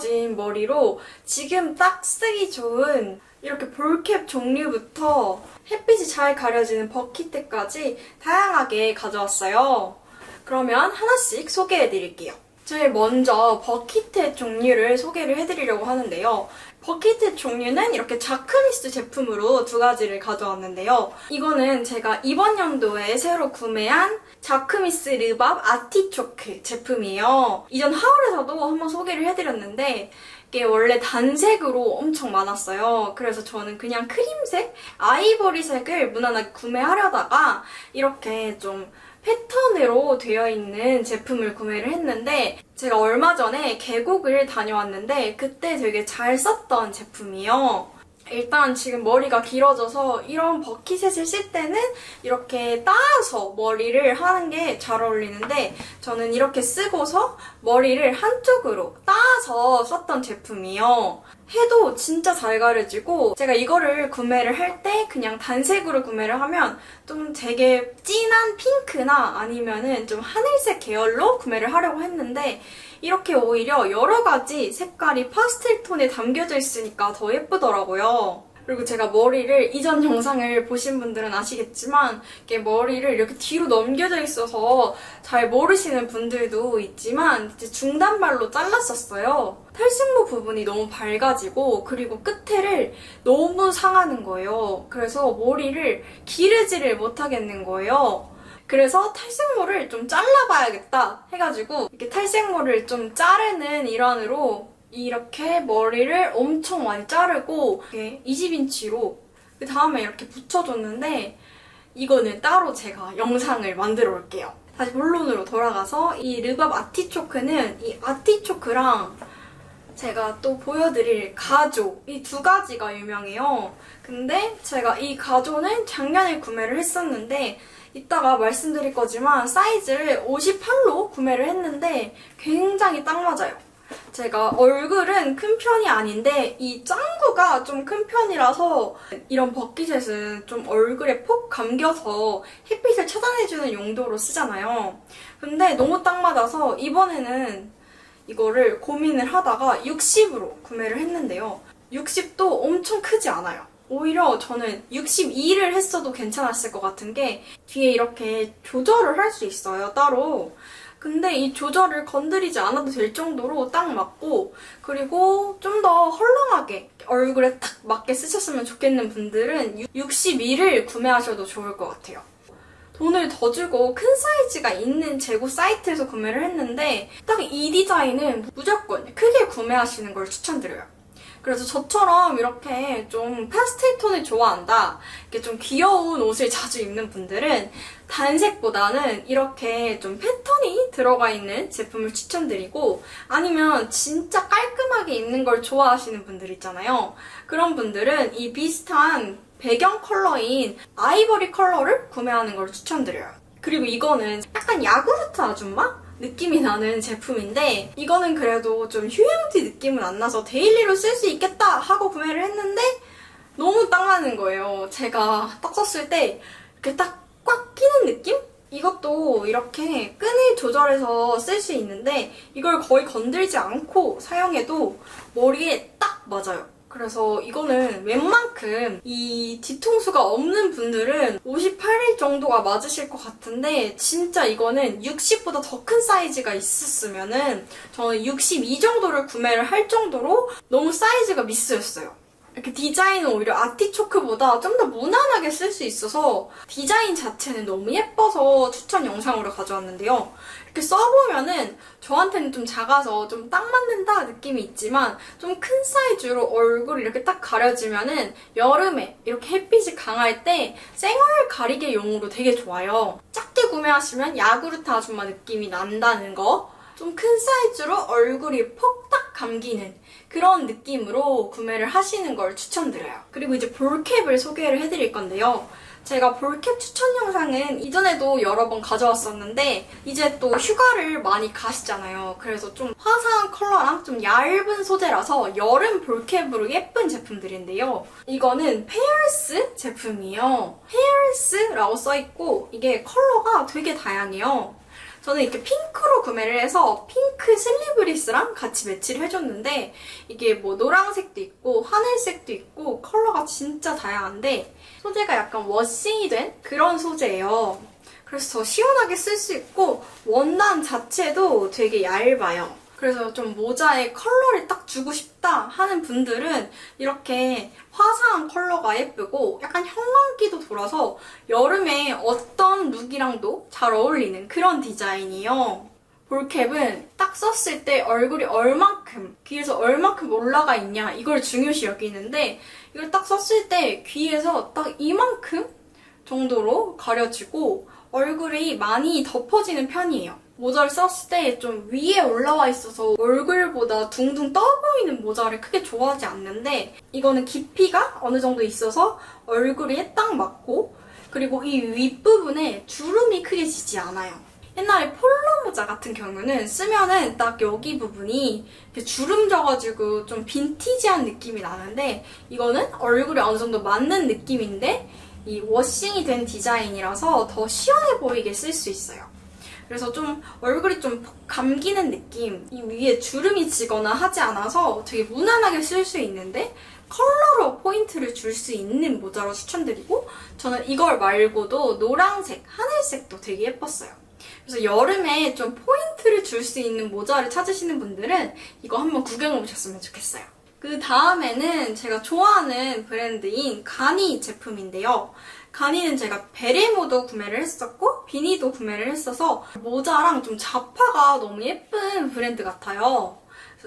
길어진 머리로 지금 딱 쓰기 좋은 이렇게 볼캡 종류부터 햇빛이 잘 가려지는 버킷대까지 다양하게 가져왔어요. 그러면 하나씩 소개해 드릴게요. 제일 먼저 버킷햇 종류를 소개를 해드리려고 하는데요. 버킷햇 종류는 이렇게 자크미스 제품으로 두 가지를 가져왔는데요. 이거는 제가 이번 연도에 새로 구매한 자크미스 르밥 아티초크 제품이에요. 이전 하울에서도 한번 소개를 해드렸는데 이 게 원래 단색으로 엄청 많았어요. 그래서 저는 그냥 크림색, 아이보리색을 무난하게 구매하려다가 이렇게 좀 패턴으로 되어 있는 제품을 구매를 했는데 제가 얼마 전에 계곡을 다녀왔는데 그때 되게 잘 썼던 제품이요. 일단 지금 머리가 길어져서 이런 버킷셋을 쓸 때는 이렇게 따서 머리를 하는 게 잘 어울리는데 저는 이렇게 쓰고서 머리를 한쪽으로 따서 썼던 제품이요. 해도 진짜 잘 가려지고 제가 이거를 구매를 할 때 그냥 단색으로 구매를 하면 좀 되게 진한 핑크나 아니면은 좀 하늘색 계열로 구매를 하려고 했는데 이렇게 오히려 여러 가지 색깔이 파스텔 톤에 담겨져 있으니까 더 예쁘더라고요. 그리고 제가 머리를 이전 영상을 보신 분들은 아시겠지만 이게 머리를 이렇게 뒤로 넘겨져 있어서 잘 모르시는 분들도 있지만 이제 중단발로 잘랐었어요. 탈색모 부분이 너무 밝아지고 그리고 끝에를 너무 상하는 거예요. 그래서 머리를 기르지를 못하겠는 거예요. 그래서 탈색모를 좀 잘라봐야겠다 해가지고 이렇게 탈색모를 좀 자르는 일환으로 이렇게 머리를 엄청 많이 자르고 이렇게 20인치로 그 다음에 이렇게 붙여줬는데 이거는 따로 제가 영상을 만들어 올게요. 다시 본론으로 돌아가서 이 르밥 아티초크는 이 아티초크랑 제가 또 보여드릴 가조 이 두 가지가 유명해요. 근데 제가 이 가조는 작년에 구매를 했었는데 이따가 말씀드릴 거지만 사이즈를 58로 구매를 했는데 굉장히 딱 맞아요. 제가 얼굴은 큰 편이 아닌데 이 짱구가 좀 큰 편이라서 이런 버킷셋은 좀 얼굴에 폭 감겨서 햇빛을 차단해주는 용도로 쓰잖아요. 근데 너무 딱 맞아서 이번에는 이거를 고민을 하다가 60으로 구매를 했는데요. 60도 엄청 크지 않아요. 오히려 저는 62를 했어도 괜찮았을 것 같은 게 뒤에 이렇게 조절을 할 수 있어요, 따로. 근데 이 조절을 건드리지 않아도 될 정도로 딱 맞고 그리고 좀 더 헐렁하게 얼굴에 딱 맞게 쓰셨으면 좋겠는 분들은 62를 구매하셔도 좋을 것 같아요. 돈을 더 주고 큰 사이즈가 있는 재고 사이트에서 구매를 했는데 딱 이 디자인은 무조건 크게 구매하시는 걸 추천드려요. 그래서 저처럼 이렇게 좀 파스텔 톤을 좋아한다, 이렇게 좀 귀여운 옷을 자주 입는 분들은 단색보다는 이렇게 좀 패턴이 들어가 있는 제품을 추천드리고 아니면 진짜 깔끔하게 입는 걸 좋아하시는 분들 있잖아요. 그런 분들은 이 비슷한 배경 컬러인 아이보리 컬러를 구매하는 걸 추천드려요. 그리고 이거는 약간 야구르트 아줌마? 느낌이 나는 제품인데 이거는 그래도 좀 휴양지 느낌은 안 나서 데일리로 쓸 수 있겠다 하고 구매를 했는데 너무 딱 맞는 거예요. 제가 딱 썼을 때 이렇게 딱 꽉 끼는 느낌? 이것도 이렇게 끈을 조절해서 쓸 수 있는데 이걸 거의 건들지 않고 사용해도 머리에 딱 맞아요. 그래서 이거는 웬만큼 이 뒤통수가 없는 분들은 58일 정도가 맞으실 것 같은데 진짜 이거는 60보다 더 큰 사이즈가 있었으면은 저는 62 정도를 구매를 할 정도로 너무 사이즈가 미스였어요. 이렇게 디자인은 오히려 아티초크보다 좀 더 무난하게 쓸 수 있어서 디자인 자체는 너무 예뻐서 추천 영상으로 가져왔는데요. 이렇게 써보면은 저한테는 좀 작아서 좀 딱 맞는다 느낌이 있지만 좀 큰 사이즈로 얼굴이 이렇게 딱 가려지면은 여름에 이렇게 햇빛이 강할 때 생얼 가리개 용으로 되게 좋아요. 작게 구매하시면 야구르트 아줌마 느낌이 난다는 거. 좀 큰 사이즈로 얼굴이 폭딱 감기는 그런 느낌으로 구매를 하시는 걸 추천드려요. 그리고 이제 볼캡을 소개를 해드릴 건데요. 제가 볼캡 추천 영상은 이전에도 여러 번 가져왔었는데 이제 또 휴가를 많이 가시잖아요. 그래서 좀 화사한 컬러랑 좀 얇은 소재라서 여름 볼캡으로 예쁜 제품들인데요. 이거는 페어스 제품이에요. 페어스라고 써있고 이게 컬러가 되게 다양해요. 저는 이렇게 핑크로 구매를 해서 핑크 슬리브리스랑 같이 매치를 해줬는데 이게 뭐 노란색도 있고 하늘색도 있고 컬러가 진짜 다양한데 소재가 약간 워싱이 된 그런 소재예요. 그래서 더 시원하게 쓸 수 있고 원단 자체도 되게 얇아요. 그래서 좀 모자에 컬러를 딱 주고 싶다 하는 분들은 이렇게 화사한 컬러가 예쁘고 약간 형광기도 돌아서 여름에 어떤 룩이랑도 잘 어울리는 그런 디자인이에요. 볼캡은 딱 썼을 때 얼굴이 얼만큼, 귀에서 얼만큼 올라가 있냐 이걸 중요시 여기는데 이걸 딱 썼을 때 귀에서 딱 이만큼 정도로 가려지고 얼굴이 많이 덮어지는 편이에요. 모자를 썼을 때 좀 위에 올라와 있어서 얼굴보다 둥둥 떠 보이는 모자를 크게 좋아하지 않는데 이거는 깊이가 어느 정도 있어서 얼굴에 딱 맞고 그리고 이 윗부분에 주름이 크게 지지 않아요. 옛날에 폴로 모자 같은 경우는 쓰면은 딱 여기 부분이 주름 져가지고 좀 빈티지한 느낌이 나는데 이거는 얼굴에 어느 정도 맞는 느낌인데 이 워싱이 된 디자인이라서 더 시원해 보이게 쓸 수 있어요. 그래서 좀 얼굴이 좀 감기는 느낌, 이 위에 주름이 지거나 하지 않아서 되게 무난하게 쓸 수 있는데 컬러로 포인트를 줄 수 있는 모자로 추천드리고 저는 이걸 말고도 노란색, 하늘색도 되게 예뻤어요. 그래서 여름에 좀 포인트를 줄 수 있는 모자를 찾으시는 분들은 이거 한번 구경해 보셨으면 좋겠어요. 그 다음에는 제가 좋아하는 브랜드인 가니 제품인데요. 가니는 제가 베레모도 구매를 했었고 비니도 구매를 했어서 모자랑 좀 잡화가 너무 예쁜 브랜드 같아요.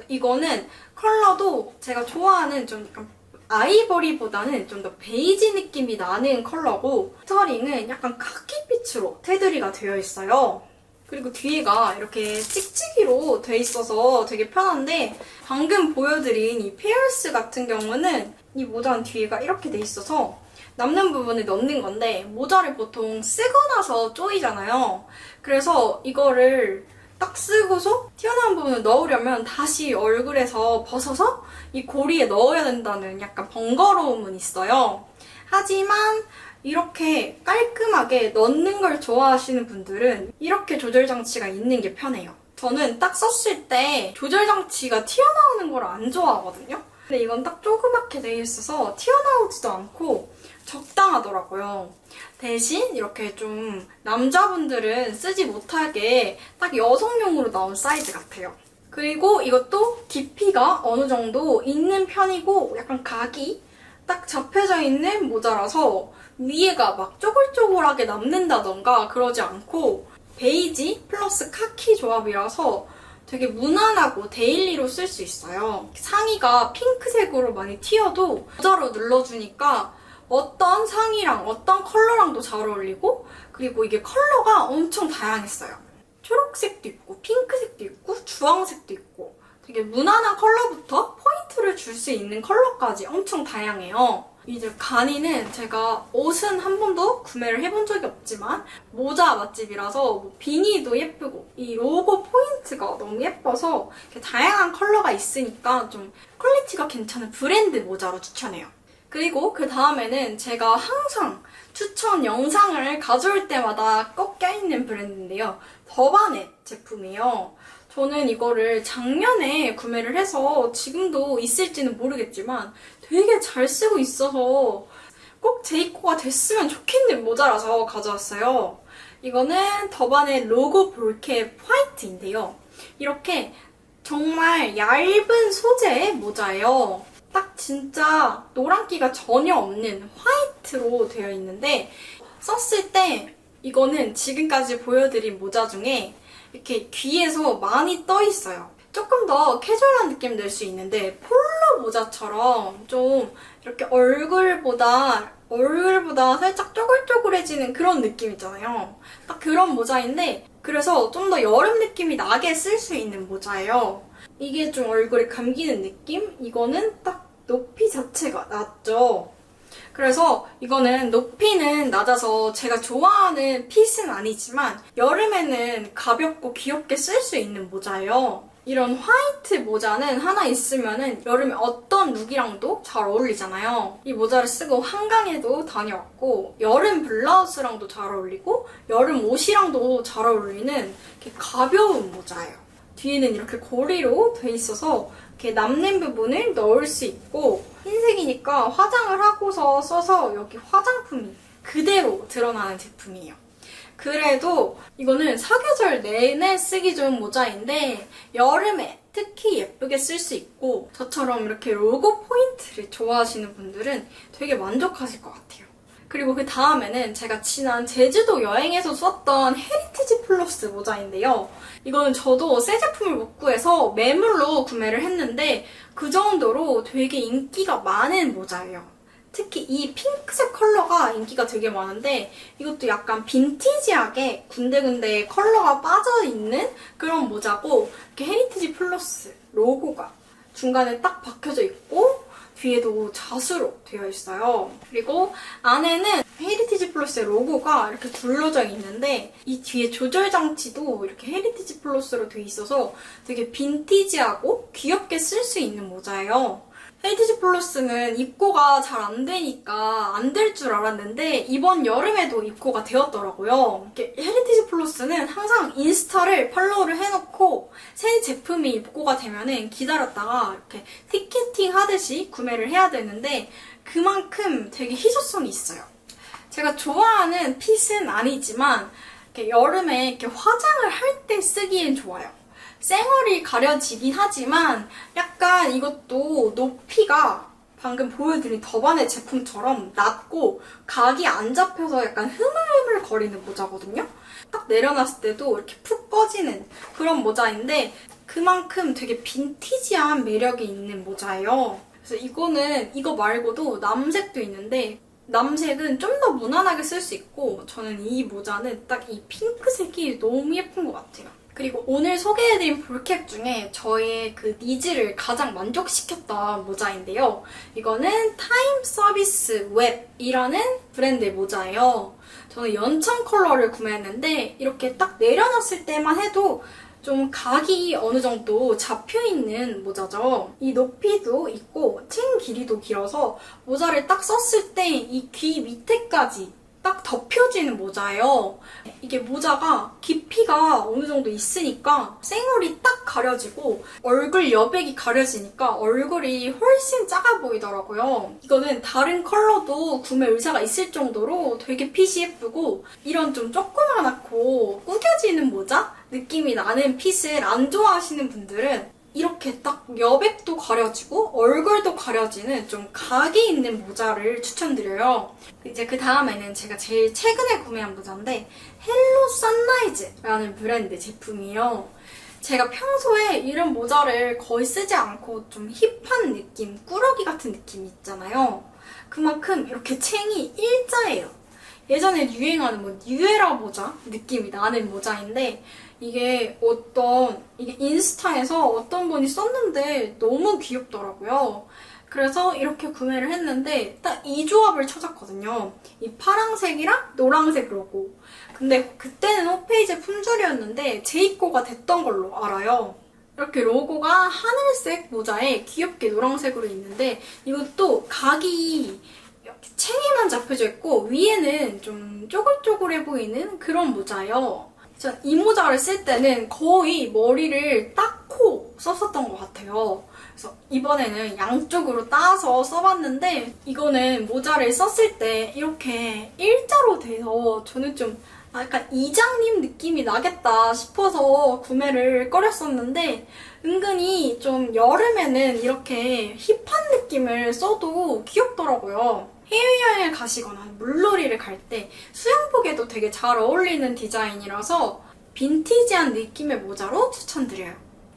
이거는 컬러도 제가 좋아하는 좀 약간 아이보리보다는 좀 더 베이지 느낌이 나는 컬러고 스터링은 약간 카키빛으로 테두리가 되어 있어요. 그리고 뒤에가 이렇게 찍찍이로 돼 있어서 되게 편한데 방금 보여드린 이 페어스 같은 경우는 이 모자는 뒤에가 이렇게 돼 있어서 남는 부분을 넣는 건데 모자를 보통 쓰고 나서 쪼이잖아요. 그래서 이거를 딱 쓰고서 튀어나온 부분을 넣으려면 다시 얼굴에서 벗어서 이 고리에 넣어야 된다는 약간 번거로움은 있어요. 하지만 이렇게 깔끔하게 넣는 걸 좋아하시는 분들은 이렇게 조절 장치가 있는 게 편해요. 저는 딱 썼을 때 조절 장치가 튀어나오는 걸 안 좋아하거든요. 근데 이건 딱 조그맣게 돼 있어서 튀어나오지도 않고 적당하더라고요. 대신 이렇게 좀 남자분들은 쓰지 못하게 딱 여성용으로 나온 사이즈 같아요. 그리고 이것도 깊이가 어느 정도 있는 편이고 약간 각이 딱 잡혀져 있는 모자라서 위에가 막 쪼글쪼글하게 남는다던가 그러지 않고 베이지 플러스 카키 조합이라서 되게 무난하고 데일리로 쓸 수 있어요. 상의가 핑크색으로 많이 튀어도 모자로 눌러주니까 어떤 상의랑 어떤 컬러랑도 잘 어울리고 그리고 이게 컬러가 엄청 다양했어요. 초록색도 있고 핑크색도 있고 주황색도 있고 되게 무난한 컬러부터 포인트를 줄 수 있는 컬러까지 엄청 다양해요. 이제 가니는 제가 옷은 한 번도 구매를 해본 적이 없지만 모자 맛집이라서 뭐 비니도 예쁘고 이 로고 포인트가 너무 예뻐서 다양한 컬러가 있으니까 좀 퀄리티가 괜찮은 브랜드 모자로 추천해요. 그리고 그 다음에는 제가 항상 추천 영상을 가져올 때마다 꼭 껴있는 브랜드인데요. 더바넷 제품이에요. 저는 이거를 작년에 구매를 해서 지금도 있을지는 모르겠지만 되게 잘 쓰고 있어서 꼭제 입고가 됐으면 좋겠는 모자라서 가져왔어요. 이거는 더바넷 로고 볼캡 화이트인데요. 이렇게 정말 얇은 소재의 모자예요. 딱 진짜 노란기가 전혀 없는 화이트로 되어 있는데 썼을 때 이거는 지금까지 보여드린 모자 중에 이렇게 귀에서 많이 떠 있어요. 조금 더 캐주얼한 느낌 낼 수 있는데 폴로 모자처럼 좀 이렇게 얼굴보다 얼굴보다 살짝 쪼글쪼글해지는 그런 느낌 있잖아요. 딱 그런 모자인데 그래서 좀 더 여름 느낌이 나게 쓸 수 있는 모자예요. 이게 좀 얼굴에 감기는 느낌? 이거는 딱 높이 자체가 낮죠. 그래서 이거는 높이는 낮아서 제가 좋아하는 핏은 아니지만 여름에는 가볍고 귀엽게 쓸 수 있는 모자예요. 이런 화이트 모자는 하나 있으면은 여름에 어떤 룩이랑도 잘 어울리잖아요. 이 모자를 쓰고 한강에도 다녀왔고 여름 블라우스랑도 잘 어울리고 여름 옷이랑도 잘 어울리는 이렇게 가벼운 모자예요. 뒤에는 이렇게 고리로 돼 있어서 이렇게 남는 부분을 넣을 수 있고 흰색이니까 화장을 하고서 써서 여기 화장품이 그대로 드러나는 제품이에요. 그래도 이거는 사계절 내내 쓰기 좋은 모자인데 여름에 특히 예쁘게 쓸 수 있고 저처럼 이렇게 로고 포인트를 좋아하시는 분들은 되게 만족하실 것 같아요. 그리고 그 다음에는 제가 지난 제주도 여행에서 썼던 헤리티지 플러스 모자인데요. 이거는 저도 새 제품을 못 구해서 매물로 구매를 했는데 그 정도로 되게 인기가 많은 모자예요. 특히 이 핑크색 컬러가 인기가 되게 많은데 이것도 약간 빈티지하게 군데군데 컬러가 빠져있는 그런 모자고 이렇게 헤리티지 플러스 로고가 중간에 딱 박혀져 있고 뒤에도 자수로 되어 있어요. 그리고 안에는 헤리티지 플러스의 로고가 이렇게 둘러져 있는데 이 뒤에 조절 장치도 이렇게 헤리티지 플러스로 되어 있어서 되게 빈티지하고 귀엽게 쓸 수 있는 모자예요. 헤리티지 플러스는 입고가 잘 안 되니까 안 될 줄 알았는데 이번 여름에도 입고가 되었더라고요. 헤리티지 플러스는 항상 인스타를 팔로우를 해놓고 새 제품이 입고가 되면은 기다렸다가 이렇게 티켓팅 하듯이 구매를 해야 되는데 그만큼 되게 희소성이 있어요. 제가 좋아하는 핏은 아니지만 이렇게 여름에 이렇게 화장을 할 때 쓰기엔 좋아요. 쌩얼이 가려지긴 하지만 약간 이것도 높이가 방금 보여드린 더반의 제품처럼 낮고 각이 안 잡혀서 약간 흐물흐물 거리는 모자거든요. 딱 내려놨을 때도 이렇게 푹 꺼지는 그런 모자인데 그만큼 되게 빈티지한 매력이 있는 모자예요. 그래서 이거는 이거 말고도 남색도 있는데 남색은 좀 더 무난하게 쓸 수 있고 저는 이 모자는 딱 이 핑크색이 너무 예쁜 것 같아요. 그리고 오늘 소개해드린 볼캡 중에 저의 그 니즈를 가장 만족시켰던 모자인데요. 이거는 타임 서비스 웹이라는 브랜드의 모자예요. 저는 연청 컬러를 구매했는데 이렇게 딱 내려놨을 때만 해도 좀 각이 어느 정도 잡혀있는 모자죠. 이 높이도 있고 chen 길이도 길어서 모자를 딱 썼을 때 이 귀 밑에까지 딱 덮여지는 모자예요. 이게 모자가 깊이가 어느 정도 있으니까 쌩얼이 딱 가려지고 얼굴 여백이 가려지니까 얼굴이 훨씬 작아 보이더라고요. 이거는 다른 컬러도 구매 의사가 있을 정도로 되게 핏이 예쁘고 이런 좀 조그만하고 구겨지는 모자 느낌이 나는 핏을 안 좋아하시는 분들은 이렇게 딱 여백도 가려지고 얼굴도 가려지는 좀 각이 있는 모자를 추천드려요. 이제 그 다음에는 제가 제일 최근에 구매한 모자인데 헬로 선라이즈라는 브랜드 제품이에요. 제가 평소에 이런 모자를 거의 쓰지 않고 좀 힙한 느낌, 꾸러기 같은 느낌 있잖아요. 그만큼 이렇게 챙이 일자예요. 예전에 유행하는 뭐 뉴에라 모자 느낌이 나는 모자인데 이게 어떤 인스타에서 어떤 분이 썼는데 너무 귀엽더라고요. 그래서 이렇게 구매를 했는데 딱 이 조합을 찾았거든요. 이 파랑색이랑 노랑색 로고. 근데 그때는 홈페이지 품절이었는데 재입고가 됐던 걸로 알아요. 이렇게 로고가 하늘색 모자에 귀엽게 노란색으로 있는데 이것도 각이 이렇게 챙이만 잡혀져 있고 위에는 좀 쪼글쪼글해 보이는 그런 모자예요. 전 이 모자를 쓸 때는 거의 머리를 닦고 썼었던 것 같아요. 그래서 이번에는 양쪽으로 따서 써봤는데 이거는 모자를 썼을 때 이렇게 일자로 돼서 저는 좀 약간 이장님 느낌이 나겠다 싶어서 구매를 꺼렸었는데 은근히 좀 여름에는 이렇게 힙한 느낌을 써도 귀엽더라고요. 해외여행을 가시거나 물놀이를 갈 때 수영복에도 되게 잘 어울리는 디자인이라서 빈티지한 느낌의 모자로 추천드려요.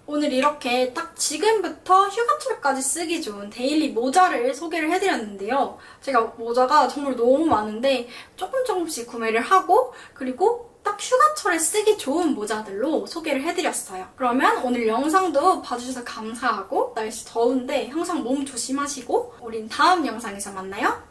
오늘 이렇게 딱 지금부터 휴가철까지 쓰기 좋은 데일리 모자를 소개를 해드렸는데요. 제가 모자가 정말 너무 많은데 조금 조금씩 구매를 하고 그리고 딱 휴가철에 쓰기 좋은 모자들로 소개를 해드렸어요. 그러면 오늘 영상도 봐주셔서 감사하고 날씨 더운데 항상 몸 조심하시고 우린 다음 영상에서 만나요.